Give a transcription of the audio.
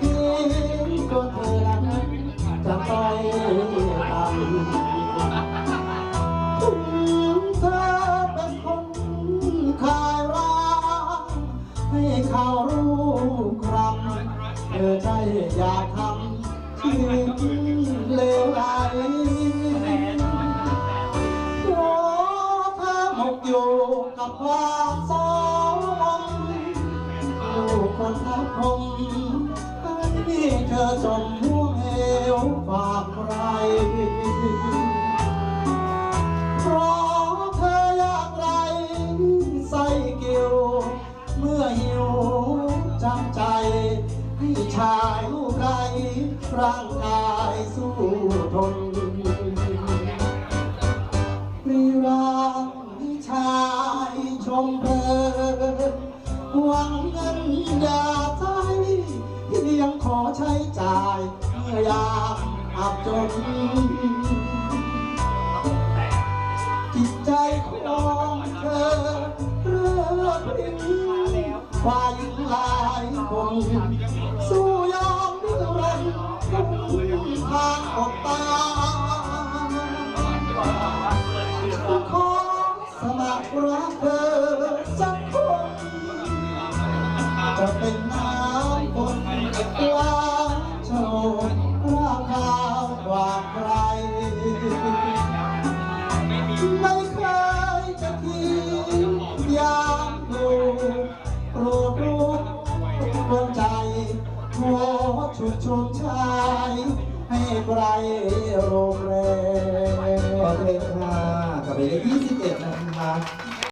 ทิ้งก็เธอรักจะไปทำถึงเธอเป็นคนขายร้างให้เขารู้ครั้เธอใจอยากทำชีวิตเลวไหลโอ้เธอหมกอยู่กับความสองลูกคนทักคง ธอจมห่วงเหวฝากใคร เพราะเธออยากไรใส่เกี่ยว เมื่อหิวจำใจ ให้ชายลูกไรร่างกายสู้ทนรีรังชายชมเพลินหวังเงินยาใช้เยาอับจนจิตใจของเธอเริ่มเปลี่ยหญิงหลาย ชุดชมชายให้ไกลโรงแรมขอเพลงค่ะกับเพลงที่21นะคะ